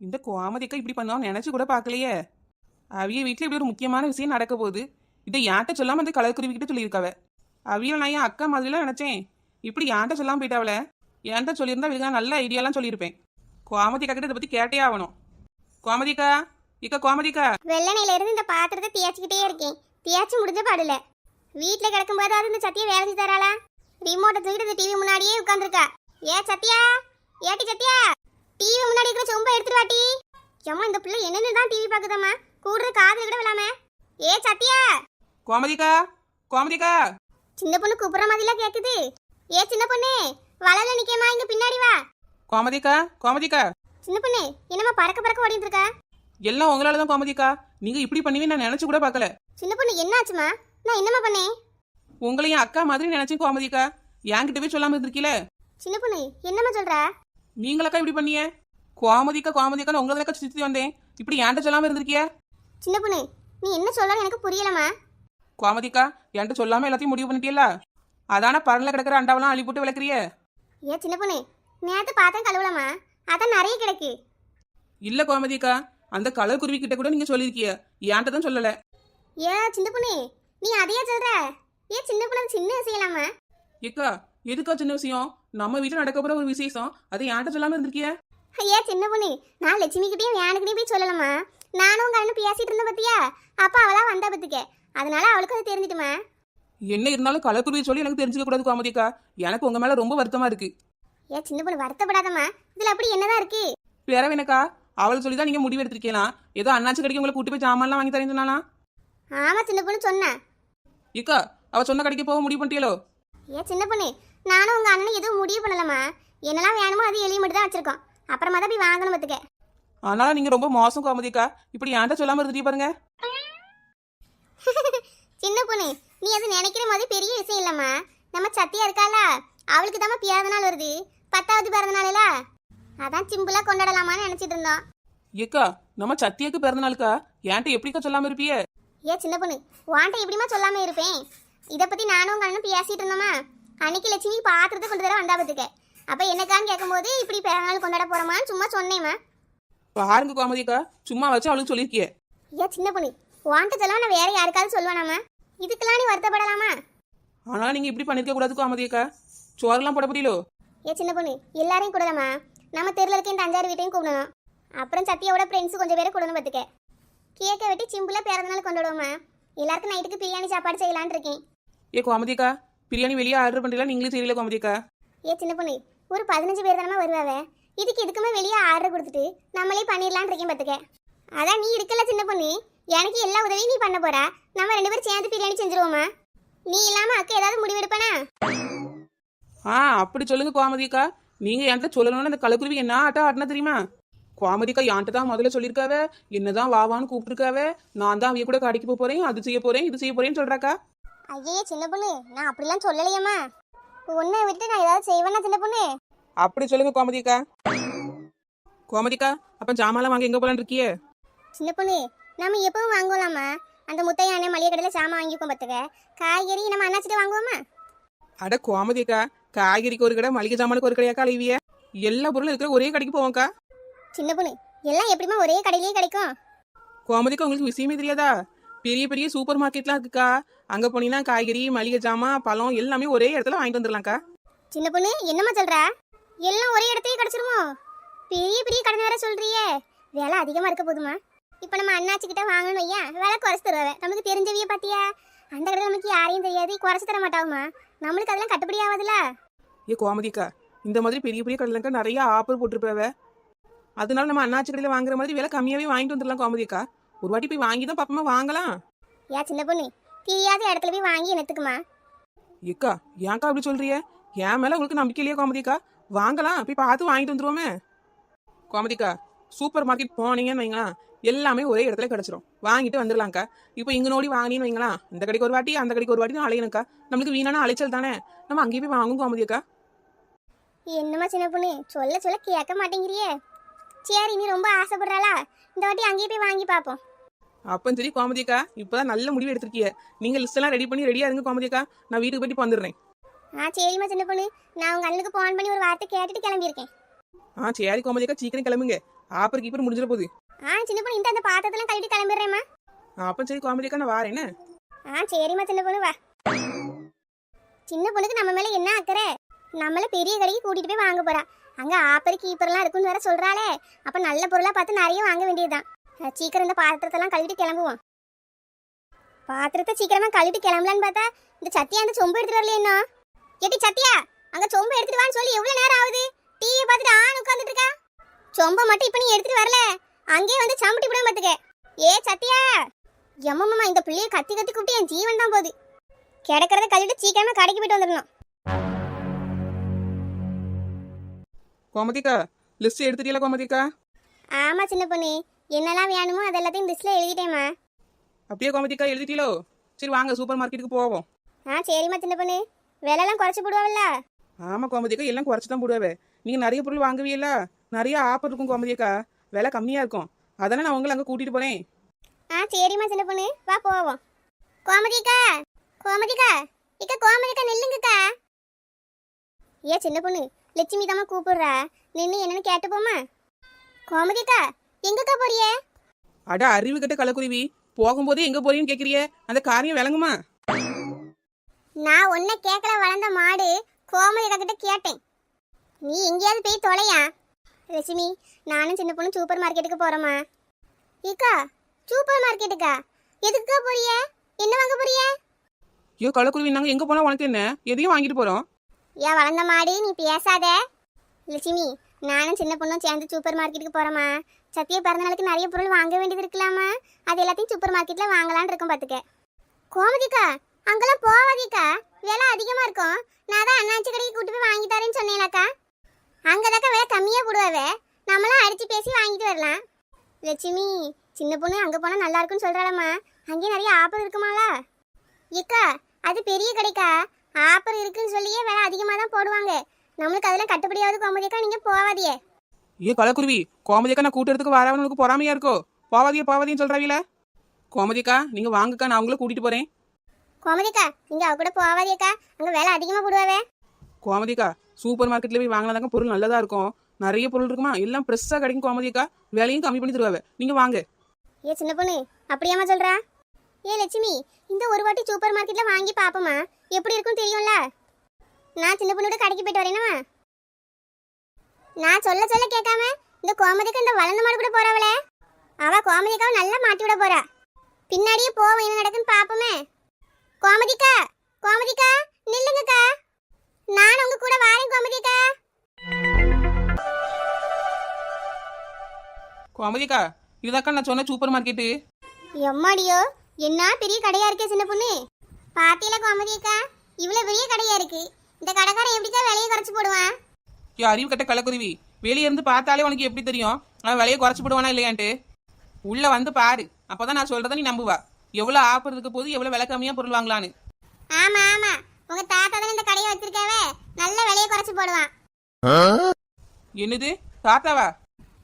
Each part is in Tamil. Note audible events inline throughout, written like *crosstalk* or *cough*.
இந்த கோமதிக்கா இப்படி பண்ணான்னு நினைச்சு கூட பார்க்கலையே. அவிய வீட்டில் இப்படி ஒரு முக்கியமான விஷயம் நடக்க போகுது. இதை யார்கிட்ட சொல்லாமல் இந்த கலக்குருவிக்கிட்ட சொல்லியிருக்காவ? அவிய நான் என் அக்கா மாதிரிலாம் நினச்சேன்? இப்படி யார்கிட்ட சொல்லாமல் போயிட்டாவல என்கிட்ட சொல்லியிருந்தா இவங்க நல்ல ஐடியாலாம் சொல்லியிருப்பேன். கோமதிக்கா கிட்ட இதை பத்தி கேட்டே ஆகணும். கோமதிக்கா இக்கா கோமதிக்கா. வெள்ளனையில இருந்து இந்த பாத்திரத்தை தேய்ச்சிக்கிட்டே இருக்கேன். தேய்ச்சி முடிஞ்ச பாடல. வீட்டில் கிடக்கும்போது அது இந்த சத்தியா வேலை செய்து தராளா? ரிமோட்டை தூக்கிட்டு இந்த டிவி முன்னாடியே உட்காந்துருக்கா ஏ சத்தியா ஏட்டி சத்தியா டிவி முன்னாடி இருக்கிற சொம்ப எடுத்துட்டு வாட்டி ஏம்மா இந்த பிள்ளை என்னென்னு தான் டிவி பார்க்குதம்மா. கூடுற காதுல கூட விழாம. ஏ சத்யா. கோமதிக்கா கோமதிக்கா. சின்ன பொண்ணு கூப்பிடுற மாதிரிலாம் கேக்குது. ஏ சின்ன பொண்ணு வளல நிக்கமா இங்க பின்னாடி வா. கோமதிக்கா கோமதிக்கா. சின்ன பொண்ணு என்னம்மா பறக்க பறக்க ஓடிட்டு இருக்கா எல்லாம் உங்களால தான் கோமதிக்கா. நீங்க இப்படி பண்ணுவீங்க நான் நினைச்சு கூட பார்க்கல. சின்ன பொண்ணு என்னாச்சுமா நான் என்னம்மா பண்ணேன்? உங்களை என் அக்கா மாதிரி நினைச்சு கோமதிக்கா. என்கிட்ட போய் சொல்லாம இருந்திருக்கீல? சின்ன பொண்ணு என்னம்மா சொல்ற? நீங்களக்கா இப்படி பண்ணிய? கோமதிக்கா கோமதிக்கா உங்களை தான் சுத்தி வந்தேன். இப்படி என்கிட்ட சொல்லாம இருந்திருக்கிய? சின்ன பொண்ணு நீ என்ன சொல்ற எனக்கு புரியலம்மா. கோமதிக்கா என்கிட்ட சொல்லாம எல்லாத்தையும் முடிவு பண்ணிட்டியல்ல? அதான பரல கிடக்குற அண்டாவெல்லாம் அள்ளி போட்டு விளக்குறிய? ஏ சின்ன பொண்ணு நேத்து பார்த்தேன் கழுவலாமா அதான் நிறைய கிடக்கு. இல்ல கோமதிக்கா அந்த கலர் குருவி கிட்ட கூட நீங்க சொல்லிருக்கிய என்கிட்ட தான் சொல்லல. ஏ சின்ன பொண்ணு நீ அதையே சொல்ற. ஏ சின்ன பொண்ணு சின்ன விஷயலாமா ஏக்கா எதுக்கா சின்ன விஷயம்? நம்ம வீட்டுல நடக்க போற ஒரு விசேஷம். அதை என்கிட்ட சொல்லாம இருந்திருக்கிய. ஏ சின்ன பொண்ணு. நான் லட்சுமி கிட்டயும் வேணுக்கிட்டே போய் சொல்லலாமா நானும் உங்க அண்ணன் பேசிட்டு இருந்த பத்தியா? அப்ப அவளா வந்தா பத்துக்க. அதனால அவளுக்கு அது தெரிஞ்சிட்டுமா? என்ன இருந்தாலும் கலர் குருவி சொல்லி எனக்கு தெரிஞ்சுக்க கூடாது கோமதிக்கா. எனக்கு உங்க மேல ரொம்ப வருத்தமா இருக்கு. ஏ சின்ன பொண்ணு வருத்தப்படாதம்மா. இதுல அப்படி என்னதான் இருக்கு? வேற வேணக்கா. அவளை சொல்லி தான் நீங்க முடிவு எடுத்திருக்கலாம் ஏதோ அண்ணாச்சி கடைக்கு உங்களை கூட்டி போய் ஜாமான்லாம் வாங்கி தரேன்னு சொன்னானா ஆமா சின்ன பொண்ணு சொன்னேன் இக்கா அவ சொன்ன கடைக்கு போக முடிவு பண்ணிட்டியலோ? ஏ சின்ன பொண்ணு நானும் உங்க அண்ணன் எதுவும் முடிவு பண்ணலம்மா. என்னெல்லாம் வேணுமோ அது எளிய மட்டும் தான் வச்சிருக்கோம். அப்புறமா தான் போய் வாங்கணும் பத்துக்க. அதனால நீங்க ரொம்ப மோசம் கோமதிக்கா. இப்படி என்கிட்ட சொல்லாம இருந்துட்டீங்க பாருங்க. *laughs* சின்ன பொண்ணு நீ அது நினைக்கிற மாதிரி பெரிய விஷயம் இல்லம்மா. நம்ம சத்தியா இருக்கால அவளுக்கு தான் பிறந்த நாள் வருது. பத்தாவது பிறந்த நாள்ல? அதான் சிம்பிளா கொண்டாடலாமான்னு நினைச்சிட்டு இருந்தோம். ஏக்கா நம்ம சத்தியக்கு பிறந்த நாளுக்கா? என்கிட்ட எப்படிக்கா சொல்லாம இருப்பிய? ஏ சின்ன பொண்ணு வாண்ட எப்படிமா சொல்லாம இருப்பேன்? இதை பத்தி நானும் உங்க அண்ணனும் பேசிட்டு இருந்தோமா? அன்னைக்கு லட்சுமி பாத்திரத்தை கொண்டு தர வந்தா பத்துக்க அப்ப என்னக்கான்னு கேட்கும்போது இப்படி பிறந்த நாள் கொண்டாட போறோமான்னு சும்மா சொன்னேம்மா. பாருங்க கோமதிக்கா சும்மா வச்சு அவளுக்கு சொல்லியிருக்கிய ஏ சின்ன பொண்ணு வாண்ட சொல்ல நான் வேற யாருக்காவது சொல்லுவானாமா இதுக்கெல்லாம் நீ வருத்தப்படலாமா? ஆனா நீங்க இப்படி பண்ணிருக்க கூடாது கோமதிக்கா. சோறெல்லாம் போட முடியலோ? ஏ சின்ன பொண்ணு எல்லாரையும் கூடலாமா நம்ம தெருல இருக்க இந்த அஞ்சாறு வீட்டையும் கூப்பிடணும். அப்புறம் சத்தியோட ஃப்ரெண்ட்ஸ் கொஞ்சம் பேரை கூடணும் பார்த்துக்க. கேக்கை வெட்டி பிறந்த நாள் கொண்டாடுவோமா எல்லாருக்கும் நைட்டுக்கு பிரியாணி சாப்பாடு செய்யலான்னு இருக்கேன். ஏ கோமதிக்கா பிரியாணி வெளியே ஆர்டர் பண்றீங்களா? நீங்களே தெரியல கோமதிக்கா. ஏ சின்ன பொண்ணு ஒரு பதினஞ்சு பேர் தானமா வருவாவ? இதுக்கு இதுக்குமே வெளியே ஆர்டர் கொடுத்துட்டு நம்மளே பண்ணிடலான்னு இருக்கேன் பார்த்துக்க அதான் நீ இருக்கல சின்ன பொண்ணு. எனக்கு எல்லா உதவியும் நீ பண்ண போறா. நம்ம ரெண்டு பேரும் சேர்ந்து பிரியாணி செஞ்சுருவோமா நீ இல்லாம அக்கா ஏதாவது முடிவெடுப்பானா ஆ அப்படி சொல்லுங்க கோமதிக்கா. நீங்க என்கிட்ட சொல்லணும்னு அந்த கலக்குருவி என்ன ஆட்டம் ஆட்டினா தெரியுமா? கோமதிக்கா என்கிட்ட தான் முதல்ல சொல்லியிருக்காவ. என்னதான் வாவான்னு கூப்பிட்டுருக்காவ. நான் தான் அவிய கூட கடைக்கு போக போறேன் அது செய்ய போறேன் இது செய்ய போறேன்னு சொல்றாக்கா. ஐயே சின்ன பொண்ணு நான் அப்படிலாம் சொல்லலையம்மா. உன்னை விட்டு நான் ஏதாவது செய்வேனா சின்ன பொண்ணு? அப்படி சொல்லுங்க கோமதிக்கா. கோமதிக்கா அப்ப ஜாமான்லாம் வாங்க எங்க போலான்னு இருக்கியே? சின்ன பொண்ணு நம்ம எப்பவும் வாங்குவோம்லாமா அந்த முத்தையானே மளிகை கடையில் சாமான் வாங்கிக்கோ பார்த்துக்க காய்கறி நம்ம அண்ணாச்சிட்டு வாங்குவோமா? அட கோமதிக்கா காய்கறிக்கு ஒரு கடை மளிகை ஜாமானுக்கு ஒரு கடையாக்கா அழிவிய? எல்லா பொருளும் இருக்கிற ஒரே கடைக்கு போவோம்க்கா. சின்ன பொண்ணு எல்லாம் எப்படிமா ஒரே கடையிலேயே கிடைக்கும்? கோமதிக்கா உங்களுக்கு விஷயமே தெரியாதா? பெரிய பெரிய சூப்பர் மார்க்கெட்லாம் இருக்குக்கா. அங்க போனீங்கன்னா காய்கறி மளிகை ஜாமான் பழம் எல்லாமே ஒரே இடத்துல வாங்கிட்டு வந்துடலாம்க்கா சின்ன பொண்ணு என்னம்மா சொல்ற? எல்லாம் ஒரே இடத்தையே கிடைச்சிருமோ? பெரிய பெரிய கடை வேற சொல்றியே. விலை அதிகமா இருக்க போதுமா? இப்போ நம்ம அண்ணாச்சி கிட்ட வாங்கணும் ஐயா. விலை குறைச்சு தருவாங்க நமக்கு தெரிஞ்சவிய பாத்தியா? அந்த கடையில் நமக்கு யாரையும் தெரியாது. குறைச்சு தர மாட்டாவுமா. நம்மளுக்கு அதெல்லாம் கட்டுப்படி ஆகாதுல்ல ஏ கோமதிக்கா இந்த மாதிரி பெரிய பெரிய கடையிலக்கா நிறைய ஆஃபர் போட்டிருப்பாவ. அதனால நம்ம அண்ணாச்சி கடையில் வாங்குற மாதிரி விலை கம்மியாவே வாங்கிட்டு வந்துடலாம் கோமதிக்கா. ஒரு வாட்டி போய் வாங்கி தான் பாப்பமா வாங்கலாம். ஏ சின்ன பொண்ணு தெரியாத இடத்துல போய் வாங்கி என்னத்துக்குமா? ஏக்கா ஏன்க்கா அப்படி சொல்றிய என் மேல உங்களுக்கு நம்பிக்கை இல்லையா கோமதிக்கா? வாங்கலாம் போய் பார்த்து வாங்கிட்டு வந்துருவோமே. கோமதிக்கா சூப்பர் மார்க்கெட் போனீங்கன்னு வைங்களா எல்லாமே ஒரே இடத்துல கிடைச்சிரும். வாங்கிட்டு வந்துடலாம்க்கா இப்போ இங்க நோடி வாங்கினீங்கன்னு வைங்களா இந்த கடைக்கு ஒரு வாட்டி அந்த கடைக்கு ஒரு வாட்டி தான் அலையணும்க்கா. நம்மளுக்கு வீணான அலைச்சல் தானே? நம்ம அங்கேயே போய் வாங்கும் கோமதிக்கா. என்னம்மா சின்ன பொண்ணு? சொல்ல சொல்ல கேட்க மாட்டேங்கிறியே. சரி நீ ரொம்ப ஆசைப்படுறாளா? இந்த வாட்டி அங்கேயே போய் வாங்கி பார்ப்போம். அப்பன்னு சரி கோமதிக்கா இப்பதான் நல்ல முடிவு எடுத்திருக்கீங்க நீங்க லிஸ்ட் எல்லாம் ரெடி பண்ணி ரெடியா இருங்க கோமதிக்கா. நான் வீட்டுக்கு போயிட்டு இப்ப வந்துடுறேன். ஆ சரிம்மா சின்ன பொண்ணு. நான் உங்க அண்ணனுக்கு ஃபோன் பண்ணி ஒரு வார்த்தை கேட்டுட்டு கிளம்பியிருக்கேன். ஆ சரி கோமதிக்கா சீக்கிரம் கிளம்புங்க. ஆப்பர் கீப்பர் முடிஞ்சிட போகுது. ஆ சின்ன பொண்ணு இந்த அந்த பாத்திரத்தெல்லாம் கழுவிட்டு கிளம்பிடுறேம்மா. அப்போ சரி கோமதிக்கா நான் வாரேன் ஆ சரிம்மா சின்ன பொண்ணு வா. சின்ன பொண்ணுக்கு நம்ம மேல என்ன அக்கறை? நம்மள பெரிய கடைக்கு கூட்டிட்டு போய் வாங்க போறா. அங்க ஆப்பர் கீப்பர்லாம் இருக்குன்னு வேற சொல்றாளே. அப்ப நல்ல பொருளா பார்த்து நிறைய வாங்க வேண்டியதுதான். சீக்கிரம் இந்த பாத்திரத்தெல்லாம் கழுவிட்டு கிளம்புவோம். பாத்திரத்தை சீக்கிரமா கழுவிட்டு கிளம்பலான்னு பார்த்தா இந்த சத்தியா அந்த சொம்பு எடுத்துட்டு வரலையே இன்னும் ஏட்டி சத்தியா அங்க சொம்பு எடுத்துட்டு வான்னு சொல்லி எவ்வளவு நேரம் ஆகுது? டிவி பார்த்துட்டு ஆண் உட்காந்துட்டு இருக்கா? சொம்பை மட்டும் இப்ப நீ எடுத்துட்டு வரல. அங்கேயே வந்து சம்பட்டி விட மாத்துக்க ஏ சத்தியா எம்மம்மா இந்த பிள்ளைய கத்தி கத்தி கூப்பிட்டு என் ஜீவன் தான் போகுது. கிடக்கிறத கழுவிட்டு சீக்கிரமா கடைக்கு போயிட்டு வந்துடணும். கோமதிக்கா லிஸ்ட் எடுத்துட்டீங்களா கோமதிக்கா? ஆமா சின்ன பொண்ணு. என்னெல்லாம் வேணுமோ அது எல்லாத்தையும் லிஸ்ட்ல எழுதிட்டேம்மா. அப்படியே கோமதிக்கா எழுதிட்டீங்களோ சரி வாங்க சூப்பர் மார்க்கெட்டுக்கு போவோம். ஆ சரிம்மா சின்ன பொண்ணு. விலைலாம் குறைச்சி போடுவாள்ல ஆமா கோமதிக்கா எல்லாம் குறைச்சி தான் போடுவே நீங்க நிறைய பொருள் வாங்குவீல்ல? நிறைய ஆஃபர் இருக்கும் கோமதிக்கா. விலை கம்மியா இருக்கும். அதானே நான் உங்களை அங்க கூட்டிட்டு போறேன். ஆ சரிம்மா சின்ன பொண்ணு. வா போவோம். கோமதிக்கா கோமதிக்கா இக்க கோமதிக்கா நில்லுங்கக்கா. ஏ சின்ன பொண்ணு லட்சுமி தாம்மா கூப்பிடுறா. நின்று என்னன்னு கேட்டு போமா கோமதிக்கா எங்கக்கா போறியே? அட அறிவு கட்ட கலக்குருவி போகும்போதே எங்க போறீங்கன்னு கேக்குறியே? அந்த காரியம் விளங்குமா? நான் உன்னை கேட்கல வளர்ந்த மாடு. கோமதிக்கா கிட்ட கேட்டேன். நீ எங்கேயாவது போய் தொலையா? லட்சுமி நானும் சின்ன பொண்ணு சூப்பர் மார்க்கெட்டுக்கு போறோமா? இக்கா சூப்பர் மார்க்கெட்டுக்கா? எதுக்குக்கா போறிய? என்ன வாங்க போறிய? ஐயோ கலக்குருவி நாங்க எங்க போனா உனக்கு என்ன? எதையும் வாங்கிட்டு போறோம். ஏன் வளர்ந்த மாடு நீ பேசாத. லட்சுமி நானும் சின்ன பொண்ணும் சேர்ந்து சூப்பர் மார்க்கெட்டுக்கு போறோமா? சத்திய பிறந்த நாளுக்கு நிறைய பொருள் வாங்க வேண்டியது இருக்கலாமா? அது எல்லாத்தையும் சூப்பர் மார்க்கெட்டில் வாங்கலான்னு இருக்கும் பார்த்துக்க கோமதிக்கா அங்கெல்லாம் போவாதிக்கா. விலை அதிகமாக இருக்கும். நான் தான் அண்ணாச்சி கடைக்கு கூட்டு போய் வாங்கி தரேன்னு சொன்னேனாக்கா. அங்கதாக்கா விலை கம்மியாக போடுவாவே. நம்மளாம் அடித்து பேசி வாங்கிட்டு வரலாம். லட்சுமி சின்ன பொண்ணு அங்கே போனால் நல்லா இருக்கும்னு சொல்றாளம்மா. அங்கேயும் நிறைய ஆஃபர் இருக்குமாளா இக்கா அது பெரிய கடைக்கா. ஆஃபர் இருக்குன்னு சொல்லியே விலை அதிகமாக தான் போடுவாங்க. நம்மளுக்கு அதெல்லாம் கட்டுப்படியாவது கோமதிக்கா நீங்கள் போவாதியே ஏ கலக்குருவி கோமதிக்கா நான் கூட்டத்துக்கு வரவன் உனக்கு பொறாமையா இருக்கோ? போவாதியா போவாதின்னு சொல்றாவில? கோமதிக்கா நீங்க வாங்கக்கா நான் உங்களை கூட்டிட்டு போறேன். கோமதிக்கா நீங்க அவ கூட போவாதியக்கா அங்க விலை அதிகமா போடுவாவே. கோமதிக்கா சூப்பர் மார்க்கெட்ல போய் வாங்கினாதாங்க பொருள் நல்லதா இருக்கும். நிறைய பொருள் இருக்குமா? எல்லாம் ஃப்ரெஷ்ஷாக கிடைக்கும் கோமதிக்கா விலையும் கம்மி பண்ணி தருவாங்க நீங்க வாங்க. ஏ சின்ன பொண்ணு அப்படியாம்மா சொல்றா? ஏ லட்சுமி இந்த ஒரு வாட்டி சூப்பர் மார்க்கெட்ல வாங்கி பாப்போமா எப்படி இருக்கும் தெரியும்ல? நான் சின்ன பொண்ணோட கடைக்கு போயிட்டு வரேனவா நான் சொல்ல சொல்ல கேட்காம இந்த கோமதிக்கு இந்த வளர்ந்த மாடு கூட போறாவளே? அவ கோமதிக்காவை நல்லா மாட்டி விட போறா. பின்னாடியே போவோம் என்ன நடக்குன்னு பாப்போமே. கோமதிக்கா கோமதிக்கா நில்லுங்கக்கா. நான் உங்க கூட வாரேன் கோமதிக்கா. கோமதிக்கா இதுதாக்கா நான் சொன்ன சூப்பர் மார்க்கெட்டு எம்மாடியோ என்ன பெரிய கடையா இருக்கே சின்ன பொண்ணு? பாத்தியில கோமதியக்கா இவ்வளவு பெரிய கடையா இருக்கு. இந்த கடைக்காரன் எப்படிக்கா விலையை குறைச்சு போடுவான்? ஐயோ அறிவு கட்ட கலக்குருவி வெளியே இருந்து பார்த்தாலே உனக்கு எப்படி தெரியும்? அவன் விலையை குறைச்சு போடுவானா இல்லையான்ட்டு? உள்ள வந்து பாரு. அப்பதான் நான் சொல்றதை நீ நம்புவா. எவ்வளவு ஆஃபர் இருக்க போது எவ்வளவு விலை கம்மியா பொருள் வாங்கலான்னு ஆமா ஆமா. உங்க தாத்தா தான் இந்த கடையை வச்சிருக்காவே? நல்ல விலையை குறைச்சு போடுவான். என்னது? தாத்தாவா?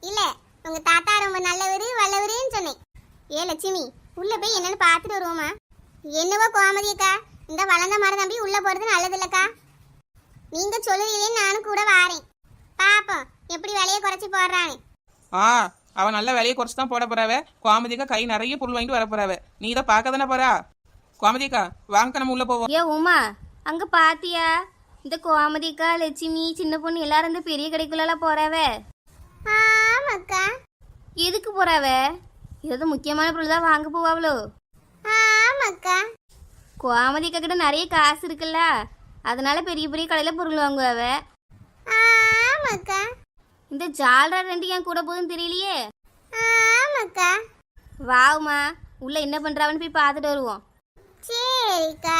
இல்ல உங்க தாத்தா ரொம்ப நல்லவரு வல்லவருன்னு சொன்னேன். ஏ லட்சுமி உள்ள போய் என்னன்னு பார்த்துட்டு வருவோமா? என்னவோ கோமதியக்கா இந்த வளர்ந்த மரம் தம்பி உள்ள போறது நல்லது இல்லக்கா நீங்க சொல்லுவீங்களே நானும் கூட வாரேன். பாப்போம் எப்படி விலையை குறைச்சு போடுறான்னு. ஆ அவன் நல்ல விலையை குறைச்சு தான் போட போறாவ. கோமதிக்கா கை நிறைய பொருள் வாங்கிட்டு வர போறாவ. நீ இதை பார்க்க தானே போறா? கோமதிக்கா வாங்க நம்ம உள்ள போவோம். ஏ உமா அங்க பாத்தியா? இந்த கோமதிக்கா லட்சுமி சின்ன பொண்ணு எல்லாரும் இந்த பெரிய கடைக்குள்ளலாம் போறாவ. ஆமாக்கா. எதுக்கு போறாவ? ஏதோ முக்கியமான பொருள் தான் வாங்க போவாவளோ. ஆமாக்கா. கோமதிக்கா கிட்ட நிறைய காசு இருக்குல்ல. அதனால பெரிய பெரிய கடையில பொருள் வாங்குவாவ. ஆமாக்கா. இந்த ஜால்ரா ரெண்டு என் கூட போகுதுன்னு தெரியலையே. ஆமாக்கா. வாவுமா உள்ள என்ன பண்றாவன்னு போய் பார்த்துட்டு வருவோம். சரிக்கா.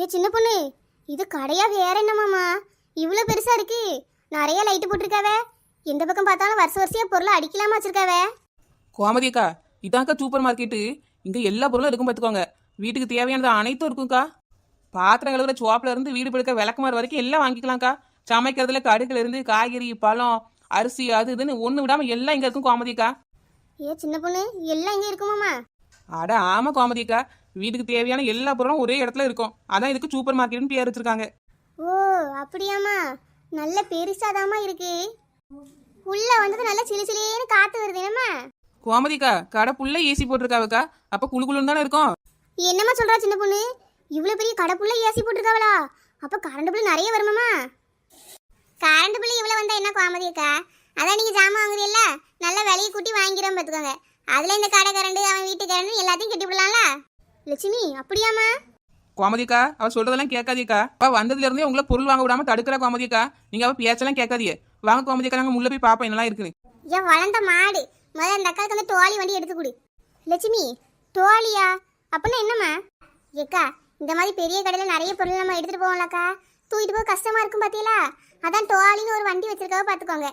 ஏ சின்ன பொண்ணு இது கடையா வேற என்னமாமா இவ்வளோ பெருசா இருக்கு. நிறைய லைட் போட்டிருக்காவ. எந்த பக்கம் பார்த்தாலும் வருஷ வருஷமா பொருளை அடிக்கலாமா வச்சிருக்காவ? கோமதிக்கா இதாக்கா சூப்பர் மார்க்கெட்டு இங்க எல்லா பொருளும் இருக்கும் பார்த்துக்கோங்க. வீட்டுக்கு தேவையானது அனைத்தும் இருக்கும்க்கா. பாத்திரம் கழுவுற சோப்புல இருந்து வீடு படுக்க விளக்குமாறு வரைக்கும் எல்லாம் வாங்கிக்கலாம்க்கா. சமைக்கிறதுல கடுகுல இருந்து காய்கறி பழம் அரிசி அது இதுன்னு ஒண்ணு விடாம எல்லாம் இங்க இருக்கும் கோமதிக்கா. ஏ சின்ன பொண்ணு எல்லாம் இங்க இருக்குமாமா அட ஆமா கோமதிக்கா. வீட்டுக்கு தேவையான எல்லா பொருளும் ஒரே இடத்துல இருக்கும். அதான் இதுக்கு சூப்பர் மார்க்கெட்னு பேர் வச்சிருக்காங்க. ஓ அப்படியாம்மா. நல்ல பெருசாதாம்மா இருக்கு. உள்ள வந்தது நல்லா சிலு சிலுன்னு காத்து வருது என்னம்மா? கோமதிக்கா கடை புள்ள ஏசி போட்டிருக்காவக்கா. அப்ப குளு குளுன்னு தானே இருக்கும்? என்னம்மா சொல்றா சின்ன பொண்ணு? இவ்வளவு பெரிய கடைப்புள்ள ஏசி போட்டிருக்காவளா? அப்ப கரண்ட் பில் நிறைய வருமாமா கரண்ட் பில் இவ்வளவு வந்தா என்ன கோமதியக்கா அதான் நீங்க ஜாமான் வாங்குறீல்ல நல்ல விலையை கூட்டி வாங்கிறோம் பார்த்துக்கோங்க. அதுல இந்த கடை கரண்ட் அவன் வீட்டு கரண்ட் எல்லாத்தையும் கட்டி விடலாம்ல? லட்சுமி அப்படியாம்மா? கோமதிக்கா அவ சொல்றதெல்லாம் கேட்காதீக்கா அவ வந்ததுல இருந்தே உங்களை பொருள் வாங்க விடாம தடுக்கிற கோமதிக்கா நீங்க அவ பேச்செல்லாம் கேட்காதீங்க வாங்க கோமதிக்கா நாங்க முள்ள போய் பாப்போம் என்னெல்லாம் இருக்குன்னு. ஏன் வளர்ந்த மாடு? முதல்ல அந்த அக்காவுக்கு வந்து டோலி வண்டி எடுத்து கொடு. லட்சுமி டோலியா? அப்படின்னா என்னம்மா? ஏக்கா இந்த மாதிரி பெரிய கடையில் நிறைய பொருள் நம்ம எடுத்துகிட்டு போவோம்லக்கா. தூக்கிட்டு போக கஷ்டமாக இருக்கும் பார்த்தீங்களா அதான் டோலின்னு ஒரு வண்டி வச்சிருக்காவ பார்த்துக்கோங்க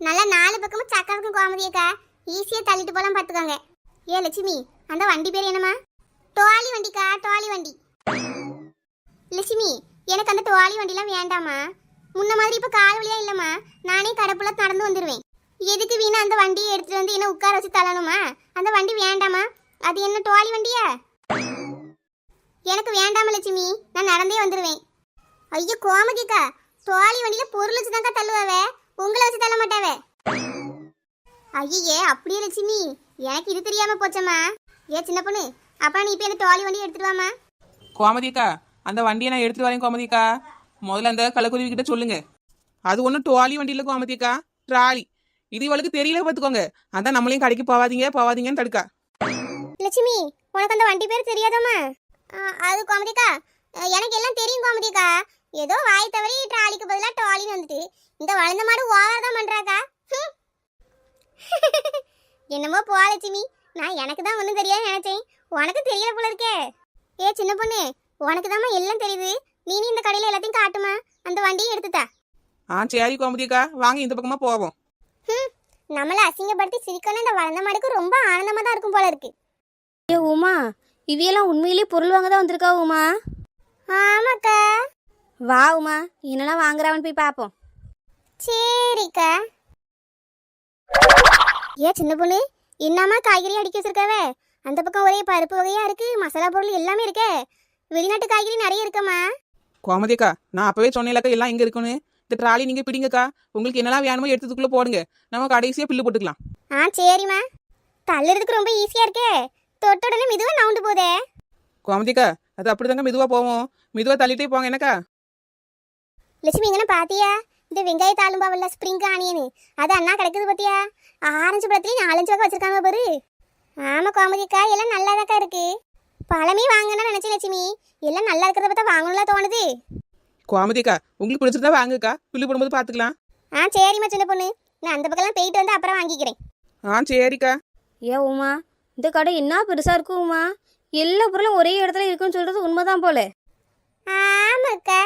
நல்லா நாலு பக்கமும் சக்கா கோமதியக்கா ஈஸியாக தள்ளிட்டு போகலாம் பார்த்துக்கோங்க ஏ லட்சுமி அந்த வண்டி பேர் என்னம்மா? டோலி வண்டிக்கா டோலி வண்டி. லட்சுமி எனக்கு அந்த டோலி வண்டிலாம் வேண்டாமா முன்ன மாதிரி இப்போ கால் வழியா இல்லைம்மா. நானே கடப்புல நடந்து வந்துடுவேன் எதுக்கு வீணா அந்த வண்டியை எடுத்துகிட்டு வந்து என்ன உட்கார வச்சு தள்ளணுமா? அந்த வண்டி வேண்டாமா? அது என்ன டோலி வண்டியா? எனக்கு வேண்டாம லட்சுமி. நான் நடந்தே வந்துடுவேன் ஐயோ கோமதிக்கா. டோலி வண்டியில பொருள் வச்சு தான்க்கா தள்ளுவாவே? உங்களை வச்சு தள்ள மாட்டாவே? ஐயே அப்படியே லட்சுமி. எனக்கு இது தெரியாம போச்சம்மா. ஏ சின்ன பொண்ணு அப்பா நீ இப்போ இந்த டோலி வண்டி எடுத்துட்டு வாமா கோமதிக்கா அந்த வண்டியை நான் எடுத்துட்டு வரேன் கோமதிக்கா. முதல்ல அந்த கலக்குருவி கிட்ட சொல்லுங்க. அது ஒன்றும் டோலி வண்டி இல்லை கோமதிக்கா. ட்ராலி. இது இவளுக்கு தெரியல பார்த்துக்கோங்க அதான் நம்மளையும் கடைக்கு போவாதீங்க போவாதீங்கன்னு தடுக்கா. லட்சுமி உனக்கு அந்த வண்டி பேர் தெரியாதாம்மா? அது கோமதிக்கா. எனக்கு எல்லாம் தெரியும் கோமதிக்கா. ஏதோ வாய் தவறி ட்ராலிக்கு பதிலாக டாலின்னு வந்துட்டு. இந்த வளர்ந்த மாடு ஓவர் தான் பண்றாக்கா. ஹம். *laughs* என்னமோ போ லட்சுமி. நான் எனக்கு தான் ஒன்றும் தெரியாது நினைச்சேன். உனக்கு தெரியல போல இருக்கே. ஏ சின்ன பொண்ணு உனக்கு தாம்மா எல்லாம் தெரியுது. நீ நீ இந்த கடையில் எல்லாத்தையும் காட்டுமா? அந்த வண்டியை எடுத்துட்டா ஆ சரி கோமதிக்கா. வாங்க இந்த பக்கமா போவோம். ஹம். நம்மளை அசிங்கப்படுத்தி சிரிக்கணும் இந்த வளர்ந்த மாடுக்கு ரொம்ப ஆனந்தமாக தான் இருக்கும் போல இருக்கு. ஏ உமா இவையெல்லாம் உண்மையிலேயே பொருள் வாங்க தான் வந்திருக்கா உமா? ஆமாக்கா. வா உமா. என்னெல்லாம் வாங்குறாவன்னு போய் பார்ப்போம் சரிக்கா. ஏன் சின்ன பொண்ணு என்னம்மா காய்கறி அடிக்க வச்சிருக்காவே? அந்த பக்கம் ஒரே பருப்பு வகையா இருக்கு மசாலா பொருள் எல்லாமே இருக்கே. வெளிநாட்டு காய்கறி நிறைய இருக்கம்மா கோமதிக்கா நான் அப்பவே சொன்னேன்லக்கா எல்லாம் எங்க இருக்குன்னு? இந்த ட்ராலி நீங்க பிடிங்கக்கா. உங்களுக்கு என்னெல்லாம் வேணுமோ எடுத்ததுக்குள்ள போடுங்க. நம்ம கடைசியா பில்லு போட்டுக்கலாம். ஆ சரிம்மா. தள்ளுறதுக்கு ரொம்ப ஈஸியா இருக்கே. தொட்ட உடனே மெதுவா நவுண்டு போதே. கோமதிக்கா அது அப்படிதாங்க மெதுவா போவோம். மெதுவா தள்ளிட்டே போங்க என்னக்கா? லட்சுமி இங்கே பாத்தியா? இந்த வெங்காய தாளும்பாவல்ல ஸ்ப்ரிங் ஆனியனு அது அண்ணா கிடைக்குது பாத்தியா? ஆரஞ்சு பழத்துலயும் நாலஞ்சு வகை வச்சிருக்காங்க பாரு. ஆமா கோமதிக்கா எல்லாம் நல்லாதாக்கா இருக்கு. பழமே வாங்கணும்னு நினைச்சேன் லட்சுமி. எல்லாம் நல்லா இருக்கிறத பார்த்தா வாங்கணும்ல தோணுது. கோமதிக்கா உங்களுக்கு பிடிச்சிருந்தா வாங்குக்கா. பில்லு போடும்போது பாத்துக்கலாம். ஆ சரிம்மா சின்ன பொண்ணு. நான் அந்த பக்கம்லாம் போயிட்டு வந்து அப்புறம் வாங்கிக்கிறேன். ஆ சரிக்கா. ஏ உமா இந்த கடை என்ன பெருசா இருக்கு உமா எல்லா பொருளும் ஒரே இடத்துல இருக்குன்னு சொல்றது உண்மைதான் போல. ஆமாக்கா.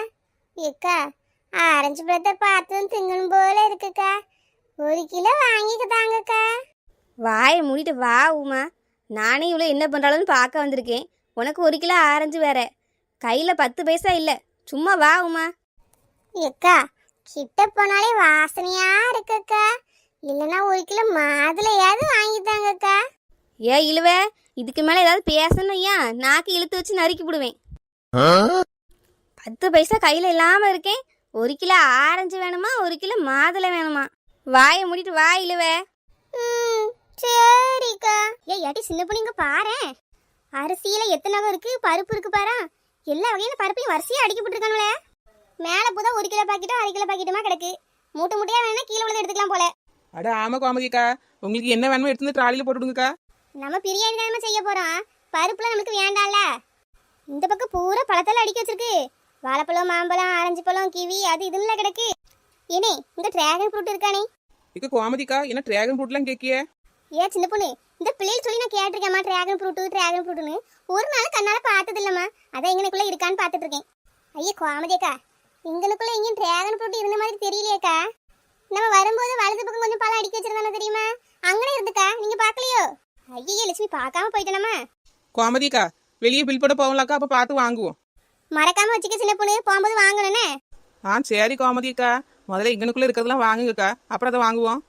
ஏக்கா ஆரஞ்சு பழத்தை பார்த்தும் திங்கணும் போல இருக்குக்கா. ஒரு கிலோ வாங்கிக்க தாங்கக்கா. வாயை மூடிட்டு வா உமா. நானே இவ்வளோ என்ன பண்ணுறாளுன்னு பார்க்க வந்திருக்கேன். உனக்கு ஒரு கிலோ ஆரஞ்சு வேற. கையில் பத்து பைசா இல்லை. சும்மா வா உமா. ஏக்கா கிட்ட போனாலே வாசனையா இருக்குக்கா. இல்லைன்னா ஒரு கிலோ மாதுளையாவது வாங்கி தாங்கக்கா ஏ இழுவ இதுக்கு மேலே ஏதாவது பேசணும் ஏன் நாக்கு இழுத்து வச்சு நறுக்கி விடுவேன் பத்து பைசா கையில் இல்லாமல் இருக்கேன். ஒரு கிலோ ஆரஞ்சு வேணுமா? ஒரு கிலோ மாதுளை வேணுமா? வாயை மூடிட்டு வா இழுவ. சரிக்கா. ஏய் ஏட்டி சின்ன பொண்ணு இங்க பாரேன் அரிசியில எத்தனை வகை இருக்கு? பருப்பு இருக்கு பாரா. எல்லா வகையான பருப்பையும் வரிசையா அடுக்கி போட்டுருக்கானுல மேல புதா ஒரு கிலோ பாக்கெட்டும் அரை கிலோ பாக்கெட்டுமா கிடக்கு. மூட்டை மூட்டையா வேணா கீழே உள்ளதை எடுத்துக்கலாம் போல. அட ஆமா கோமதிக்கா உங்களுக்கு என்ன வேணுமோ எடுத்து வந்து ட்ராலியில போட்டுடுங்கக்கா நம்ம பிரியாணி தானே செய்ய போறோம். பருப்புலாம் நமக்கு வேண்டாம்ல. இந்த பக்கம் பூரா பழத்தெல்லாம் அடுக்கி வச்சிருக்கு. வாழைப்பழம் மாம்பழம் ஆரஞ்சு பழம் கிவி அது இதுல கிடக்கு. ஏனே இந்த டிராகன் ஃப்ரூட் இருக்கானே. இக்க கோமதிக்கா என்ன டிராகன் ஃப்ரூட்லாம் கேக்கிய? ஏன் சின்ன பொண்ணு இந்த பிள்ளைகள் சொல்லி நான் கேட்டிருக்கேம்மா டிராகன் ஃப்ரூட்டு டிராகன் ஃப்ரூட்டுன்னு ஒரு நாள் கண்ணால பார்த்தது இல்லம்மா அதான் எங்களுக்குள்ள இருக்கான்னு பார்த்துட்டு இருக்கேன் ஐயா கோமதியக்கா எங்களுக்குள்ள எங்கேயும் டிராகன் ஃப்ரூட் இருந்த மாதிரி தெரியலையேக்கா. நம்ம வரும்போது வலது பக்கம் கொஞ்சம் பழம் அடிக்க வச்சிருந்தானே தெரியுமா? அங்கனே இருந்துக்கா ஐயா லட்சுமி பார்க்காம போயிட்டேனம்மா கோமதிக்கா வெளியே பில் போட போகலாக்கா அப்ப பார்த்து வாங்குவோம். மறக்காம வச்சுக்க சின்ன பொண்ணு போகும்போது வாங்கணும்னே. ஆ சரி கோமதிக்கா. முதல்ல இங்கனுக்குள்ள இருக்கிறதெல்லாம் வாங்குங்கக்கா. அப்புறம் அதை வாங்குவோம்.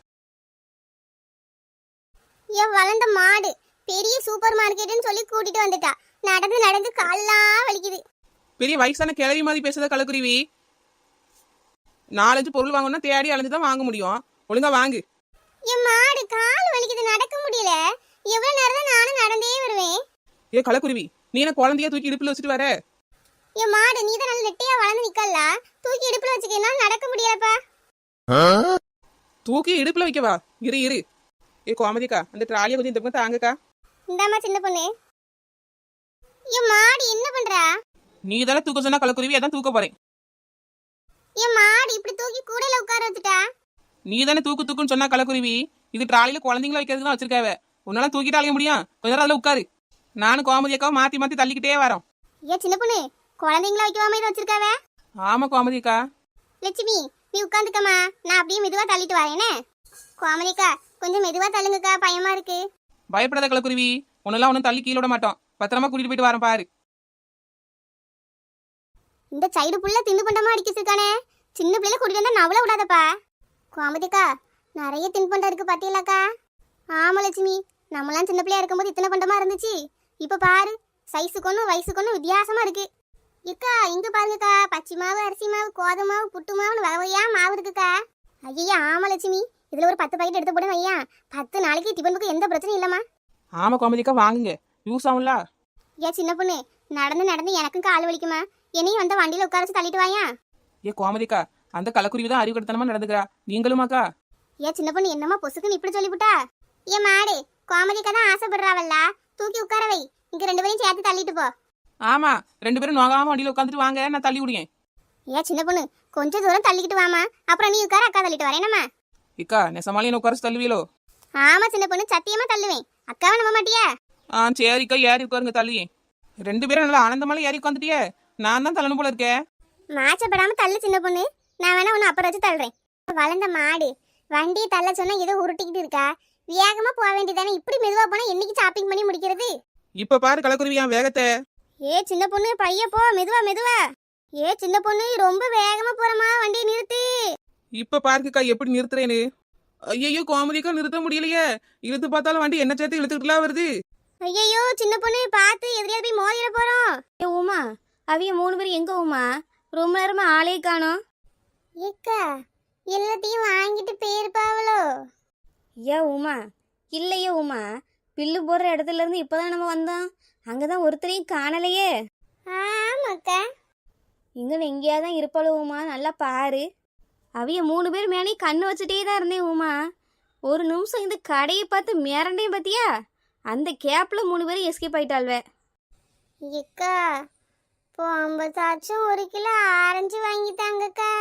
ஏன் வளர்ந்த மாடு. பெரிய சூப்பர் மார்க்கெட்னு சொல்லி கூட்டிட்டு வந்துட்டா. நடந்து நடந்து கால்லாம் வலிக்குது. பெரிய வயசான கிளவி மாதிரி பேசுறத கலக்குருவி நாலஞ்சு பொருள் வாங்கணும்னா தேடி அலைஞ்சு தான் வாங்க முடியும். ஒழுங்கா வாங்கு. என் மாடு கால் வலிக்குது. நடக்க முடியல. எவ்வளவு நேரம் தான் நானும் நடந்தே வருவேன். ஏ கலக்குருவி நீ என்ன குழந்தைய தூக்கி இடுப்புல வச்சுட்டு வர? என் மாடு நீ தான் நல்ல நெட்டையா வளர்ந்து நிக்கல? தூக்கி இடுப்புல வச்சுக்க என்னால நடக்க முடியலப்பா தூக்கி இடுப்புல வைக்கவா இரு இரு. ஏ கோமதிக்கா அந்த ட்ராலியை கொஞ்சம் இந்த பக்கம் தாங்கக்கா. இந்தாம்மா சின்ன பொண்ணு. என் மாடு என்ன பண்றா? நீ தானே தூக்க சொன்னா கலக்குருவி அதான் தூக்க போறேன். என் மாடு இப்படி தூக்கி கூடையில உட்கார வச்சுட்டா? நீ தானே தூக்கு தூக்குன்னு சொன்னா கலக்குருவி இது ட்ராலியில குழந்தைங்கள வைக்கிறதுக்கு தான் வச்சிருக்காவ. உன்னால தூக்கிட்டு அலைய முடியும். கொஞ்ச நேரம் அதுல உட்காரு. நானும் கோமதி அக்காவும் மாத்தி மாத்தி தள்ளிக்கிட்டே வரோம். ஏன் சின்ன பொண்ணு குழந்தைங்கள வைக்காம இதை வச்சிருக்காவ? ஆமா கோமதி அக்கா. லட்சுமி நீ உட்காந்துக்கம்மா. நான் அப்படியே மெதுவா தள்ளிட்டு வரேனே கோமதிக்கா கொஞ்சம் மெதுவா தள்ளுங்கக்கா. பயமா இருக்கு. பயப்படாத கலக்குருவி உன்னெல்லாம் ஒன்றும் தள்ளி கீழ விட மாட்டோம். பத்திரமா கூட்டிட்டு போயிட்டு வரேன் பாரு. இந்த சைடு புள்ள திண்டு பண்டமா அடிக்க வச்சிருக்கானே சின்ன பிள்ளைல கூட்டிட்டு வந்தா நவள விடாதப்பா. கோமதிக்கா நிறைய தின்பண்டம் இருக்கு பாத்தீங்களாக்கா? ஆமா லட்சுமி. நம்மலாம் சின்ன பிள்ளையா இருக்கும்போது இத்தனை பண்டமா இருந்துச்சு? இப்ப பாரு சைஸுக்கு ஒன்றும் வயசுக்கு ஒன்றும் வித்தியாசமா இருக்கு. இக்கா இங்க பாருங்கக்கா பச்சை மாவு அரிசி மாவு கோதுமை மாவு புட்டு மாவுன்னு வகை வகையா மாவு இருக்குக்கா. ஐயா ஆமா லட்சுமி இதுல ஒரு பத்து பாக்கெட் எடுத்து போடுங்க ஐயா பத்து நாளைக்கு டிபன் புக்கு எந்த பிரச்சனையும் இல்லம்மா. ஆமா கோமதி அக்கா வாங்குங்க. யூஸ் ஆகும்ல. ஏன் சின்ன பொண்ணு நடந்து நடந்து எனக்கும் கால் வலிக்குமா? என்னையும் வந்த வண்டியில உட்கார வச்சு தள்ளிட்டு வாயா. ஏ கோமதிக்கா அந்த கலக்குருவி தான் அறிவு கட்டத்தனமா நடந்துக்கிறா. நீங்களுமாக்கா. ஏன் சின்ன பொண்ணு என்னம்மா பொசுக்குன்னு இப்படி சொல்லிவிட்டா ஏன் மாடு கோமதிக்கா தான் ஆசைப்படுறாவல்ல. தூக்கி உட்கார வை. இங்க ரெண்டு பேரையும் சேர்த்து தள்ளிட்டு போ. ஆமா ரெண்டு பேரும் நோகாம வண்டியில உட்காந்துட்டு வாங்க நான் தள்ளி விடுங்க ஏன் சின்ன பொண்ணு கொஞ்சம் தூரம் தள்ளிக்கிட்டு வாமா. அப்புறம் நீ உட்கார அக்கா தள்ளிட்டு வரேனம்மா இக்கா நெசமாலி என்ன உட்கார தள்ளுவீலோ ஆமா சின்ன பொண்ணு சத்தியமா தள்ளுவேன். அக்காவை நம்ப மாட்டியா? ஆ சரிக்கா ஏறி உட்காருங்க தள்ளியே ரெண்டு பேரும் நல்லா ஆனந்தமால ஏறி உட்காந்துட்டியே நான் தான் தள்ளணும் போல இருக்கேன் மாச்சப்படாம தள்ளு சின்ன பொண்ணு. நான் வேணா உன்னை அப்புறம் வச்சு தள்ளுறேன். வளர்ந்த மாடு. வண்டியை தள்ள சொன்னா ஏதோ உருட்டிக்கிட்டு இருக்கா. வேகமா போக வேண்டியதானே? இப்படி மெதுவா போனா என்னைக்கு ஷாப்பிங் பண்ணி முடிக்கிறது? இப்ப பாரு கலக்குருவி என் வேகத்தை. ஏ சின்ன பொண்ணு பைய போ மெதுவா மெதுவா. ஏ சின்ன பொண்ணு ரொம்ப வேகமா போறமா வண்டியை நிறுத்து. இப்ப பாருக்குக்கா எப்படி நிறுத்துறேன்னு. ஐயோ கோமதிக்கா நிறுத்த முடியலையே. இழுத்து பார்த்தாலும் வண்டி என்ன சேர்த்து இழுத்துக்கிட்டுலாம் வருது. ஐயோ சின்ன பொண்ணு பார்த்து எதிரியா போய் மோதிர போறோம். ஏ உமா அவிய மூணு பேரும் எங்க உமா? ரொம்ப நேரமா ஆளே காணோம். ஏக்கா எல்லாத்தையும் வாங்கிட்டு போயிருப்பாவளோ ஏ உமா? இல்லையே உமா. பில்லு போடுற இடத்துல இருந்து இப்பதான் நம்ம வந்தோம். அங்கதான் ஒருத்தரையும் காணலையே. ஆமாக்கா. இங்க எங்கேயா தான் இருப்பாளோ உமா? நல்லா பாரு. அவிய மூணு பேர் மேலேயும் கண்ணு வச்சுட்டே தான் இருந்தேன் உமா. ஒரு நிமிஷம் இந்த கடையை பார்த்து மிரண்டையும் பார்த்தியா அந்த கேப்ல மூணு பேரும் எஸ்கேப் ஆயிட்டாள்வே. ஏக்கா போம்பதாச்சும் ஒரு கிலோ ஆரஞ்சு வாங்கிட்டாங்கக்கா.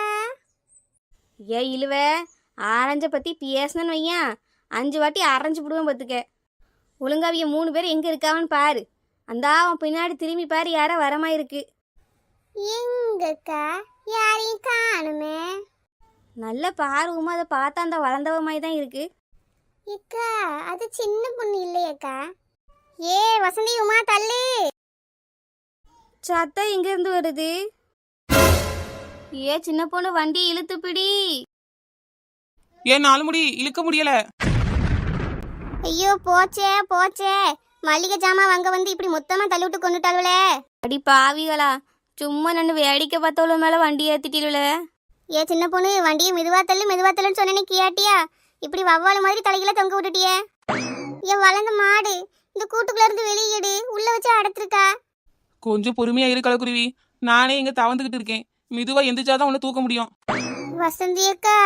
ஏ இழுவ ஆரஞ்சை பற்றி பேசினேன்னு வையன். அஞ்சு வாட்டி அரைஞ்சு விடுவேன் பார்த்துக்க. ஒழுங்காவிய மூணு பேர் எங்கே இருக்காவன்னு பாரு. அந்த அவன் பின்னாடி திரும்பி பாரு யாரோ வரமா இருக்கு எங்கக்கா? யாரையும் காணுமே. நல்ல பாரு உமா அதை பார்த்தா அந்த வளர்ந்தவ மாதிரி தான் இருக்கு. ஏக்கா அது சின்ன பொண்ணு இல்லையேக்கா? ஏ வசந்தி உமா தள்ளு. சத்தம் எங்கேருந்து வருது? ஏ சின்ன பொண்ணு வண்டியை இழுத்து பிடி ஏன் நாலு முடி இழுக்க முடியல. ஐயோ போச்சே போச்சே. மளிகை ஜாமான் வாங்க வந்து இப்படி மொத்தமா தள்ளி விட்டு கொண்டுட்டாளுவலே அடி பாவிகளா சும்மா நான் வேடிக்கை பார்த்தவள மேலே வண்டி ஏற்றிட்டில ஏ சின்ன பொண்ணு வண்டியை மெதுவா தள்ளு மெதுவா தள்ளுன்னு சொன்னேனே கியாட்டியா? இப்படி வவ்வால் மாதிரி தலையில தொங்க விட்டுட்டியே. ஏன் வளர்ந்த மாடு இந்த கூட்டுக்குள்ள இருந்து வெளியிடு உள்ள வச்சு அடைச்சிருக்கா கொஞ்சம் பொறுமையா இரு கலக்குருவி நானே இங்க தவந்துகிட்டு இருக்கேன். மெதுவா எந்திரிச்சாதான் உன்னை தூக்க முடியும். வசந்தி அக்கா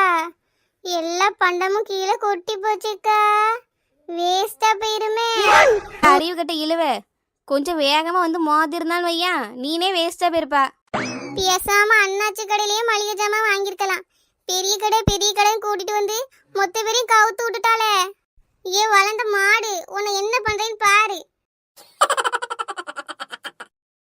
எல்லா பண்டமும் கீழே கொட்டி போச்சுக்கா வேஸ்டா போயிருமே. அறிவு கட்ட இழுவ. கொஞ்சம் வேகமாக வந்து மோதிருந்தான்னு வையன் நீனே வேஸ்ட்டாக போயிருப்பா. பேசாம அண்ணாச்சி கடையிலேயே மளிகை ஜாமான் வாங்கியிருக்கலாம். பெரிய கடை பெரிய கடைன்னு கூட்டிட்டு வந்து மொத்த பேரையும் கவுத்து விட்டுட்டாளே. ஏ வளர்ந்த மாடு உன்னை என்ன பண்றேன்னு பாரு.